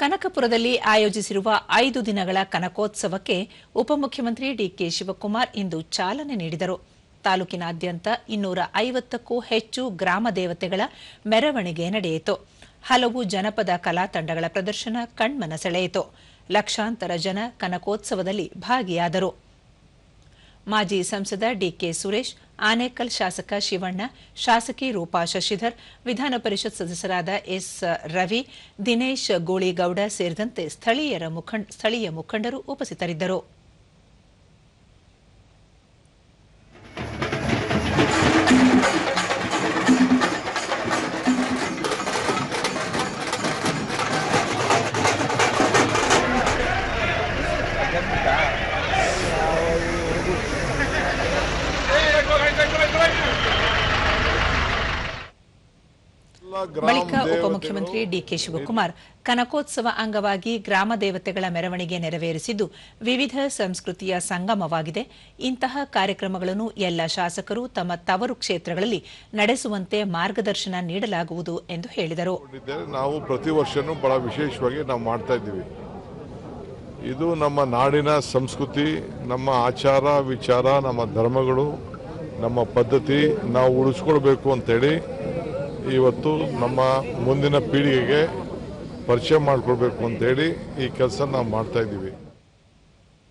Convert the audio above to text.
ಕನಕಪುರದಲ್ಲಿ ಆಯೋಜಿಸಿರುವ ಐದು ದಿನಗಳ ಕನಕೋತ್ಸವಕ್ಕೆ ಉಪಮುಖ್ಯಮಂತ್ರಿ ಡಿಕೆ ಶಿವಕುಮಾರ್ ಇಂದು ಚಾಲನೆ ನೀಡಿದರು. ತಾಲೂಕಿನಾದ್ಯಂತ ಇನ್ನೂರ ಐವತ್ತಕ್ಕೂ ಹೆಚ್ಚು ಗ್ರಾಮ ದೇವತೆಗಳ ಮೆರವಣಿಗೆ ನಡೆಯಿತು. ಹಲವು ಜನಪದ ಕಲಾ ತಂಡಗಳ ಪ್ರದರ್ಶನ ಕಣ್ಮನ ಸೆಳೆಯಿತು. ಲಕ್ಷಾಂತರ ಜನ ಕನಕೋತ್ಸವದಲ್ಲಿ ಭಾಗಿಯಾದರು. ಮಾಜಿ ಸಂಸದ ಡಿಕೆ ಸುರೇಶ್ ಆನೇಕಲ್ ಶಾಸಕ ಶಿವಣ್ಣ, ಶಾಸಕಿ ರೂಪಾ ಶಶಿಧರ್, ವಿಧಾನ ಪರಿಷತ್ ಸದಸ್ಯರಾದ ಎಸ್ ರವಿ, ದಿನೇಶ್ ಗೋಳಿಗೌಡ ಸೇರಿದಂತೆ ಸ್ಥಳೀಯರ ಸ್ಥಳೀಯ ಮುಖಂಡರು ಉಪಸ್ಥಿತರಿದ್ದರು. ಬಳಿಕ ಉಪಮುಖ್ಯಮಂತ್ರಿ ಡಿಕೆ ಶಿವಕುಮಾರ್ ಕನಕೋತ್ಸವ ಅಂಗವಾಗಿ ಗ್ರಾಮ ದೇವತೆಗಳ ಮೆರವಣಿಗೆ ನೆರವೇರಿಸಿದ್ದು ವಿವಿಧ ಸಂಸ್ಕೃತಿಯ ಸಂಗಮವಾಗಿದೆ. ಇಂತಹ ಕಾರ್ಯಕ್ರಮಗಳನ್ನು ಎಲ್ಲ ಶಾಸಕರು ತಮ್ಮ ತವರು ಕ್ಷೇತ್ರಗಳಲ್ಲಿ ನಡೆಸುವಂತೆ ಮಾರ್ಗದರ್ಶನ ನೀಡಲಾಗುವುದು ಎಂದು ಹೇಳಿದರು. ನಾವು ಪ್ರತಿ ವರ್ಷನೂ ಬಹಳ ವಿಶೇಷವಾಗಿ ನಾವು ಮಾಡ್ತಾ ಇದ್ದೀವಿ. ಇದು ನಮ್ಮ ನಾಡಿನ ಸಂಸ್ಕೃತಿ ನಮ್ಮ ಆಚಾರ ವಿಚಾರ ನಮ್ಮ ಧರ್ಮಗಳು ನಮ್ಮ ಪದ್ಧತಿ ನಾವು ಉಳಿಸ್ಕೊಳ್ಬೇಕು ಅಂತೇಳಿ ಇವತ್ತು ನಮ್ಮ ಮುಂದಿನ ಪೀಳಿಗೆಗೆ ಪರಿಚಯ ಮಾಡಿಕೊಡ್ಬೇಕು ಅಂತೇಳಿ ಈ ಕೆಲಸ ನಾವು ಮಾಡ್ತಾ ಇದ್ದೀವಿ.